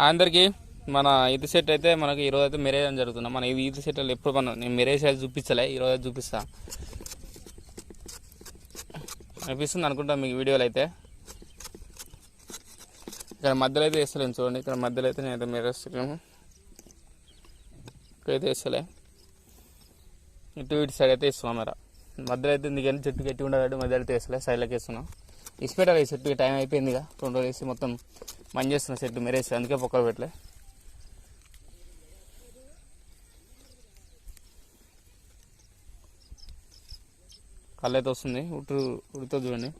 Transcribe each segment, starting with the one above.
అందరికీ మన ఈత సెట్ అయితే మనకి ఈరోజు అయితే మెరేజ్ అని జరుగుతుంది. మన ఇది ఈత సెట్ ఎప్పుడు మనం నేను మెరేజ్ అయితే చూపించలే ఈరోజు చూపిస్తా. అనిపిస్తుంది అనుకుంటా మీకు వీడియోలు అయితే. ఇక్కడ మధ్యలో అయితే వేస్తలేను చూడండి ఇక్కడ మధ్యలో అయితే నేను అయితే మెరేస్తున్నాను ఇక్కడైతే వేస్తలే. ఇటు ఇటు సైడ్ అయితే ఇస్తున్నాం మరి. మధ్యలో అయితే ఎందుకంటే చెట్టు గట్టి ఉండదు మధ్యలో అయితే వేస్తలే సైడ్లోకి వేస్తున్నాం. ఇసి పెట్టాలి ఈ చెట్టుకి టైం అయిపోయిందిగా రెండు రోజులు వేసి మొత్తం మంచి చేస్తున్న సెట్టు మెరేసి అందుకే పొక్కలు పెట్టలే. కళ్ళైతే వస్తుంది. ఉట్టు ఉడితో చూడండి.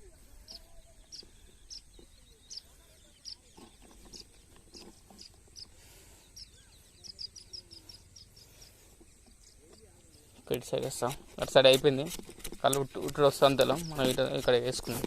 ఇటు సైడ్ వేస్తాం. అటు సైడ్ అయిపోయింది. కళ్ళు ఉట్టు ఉట్టు వస్తాం తెలం మనం ఇట ఇక్కడ వేసుకున్నాం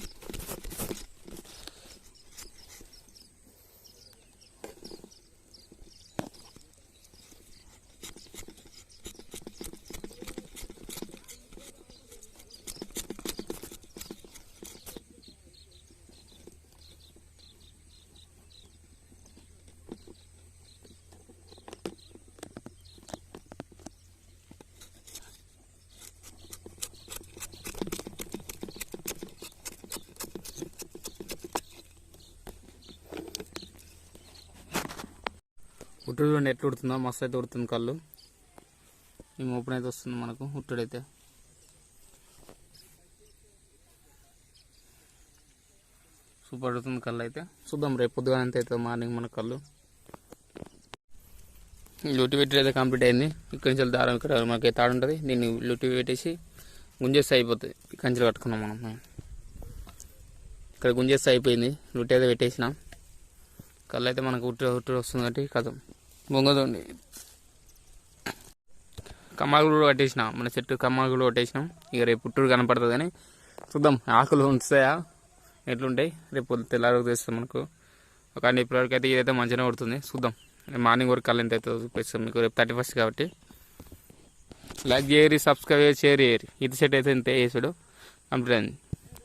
ఉట్టు చూడండి ఎట్లా ఉడుతుందో? మస్తు అయితే ఉడుతుంది కళ్ళు. ఈ ఓపెన్ అయితే వస్తుంది మనకు? ఉట్టుడైతే సూపర్ ఉడుతుంది కళ్ళు అయితే. చూద్దాం రేపు పొద్దుగా ఎంత అవుతుంది మార్నింగ్ మన కళ్ళు. లుట్టి పెట్టి అయితే కంప్లీట్ అయింది. ఇక్కడి నుంచి దారం ఇక్కడ మనకి తాడు ఉంటుంది. దీన్ని లుట్టి పెట్టేసి గుంజేస్తే అయిపోతుంది. కంచెలు కట్టుకున్నాం మనం. ఇక్కడ గుంజేస్తే అయిపోయింది. లుట్టి అయితే పెట్టేసినాం. కళ్ళు అయితే మనకు ఉట్టు ఉట్టు వస్తుంది కాబట్టి కథం. బొంగదండి. కమ్మాకులు కూడా కట్టేసిన మన చెట్టు కమ్మాకులు కొట్టేసినాం. ఇక రేపు పుట్టూరు కనపడుతుందని కానీ చూద్దాం ఆకులు ఉంచుతాయా? ఎట్లుంటాయి? రేపు తెల్లారకు తెస్తాం మనకు కానీ ఇప్పటివరకు అయితే ఇదైతే మంచిగా కొడుతుంది. చూద్దాం. మార్నింగ్ వరకు కళ్ళు ఎంత అవుతుందో చూపిస్తాం. మీకు రేపు థర్టీ ఫస్ట్ కాబట్టి. లైక్ చేయరి సబ్స్క్రైబ్ చేయరి షేర్ చేయరి ఇది సెట్ అయితే ఇంతే వేసాడు కంప్లీట్. అయింది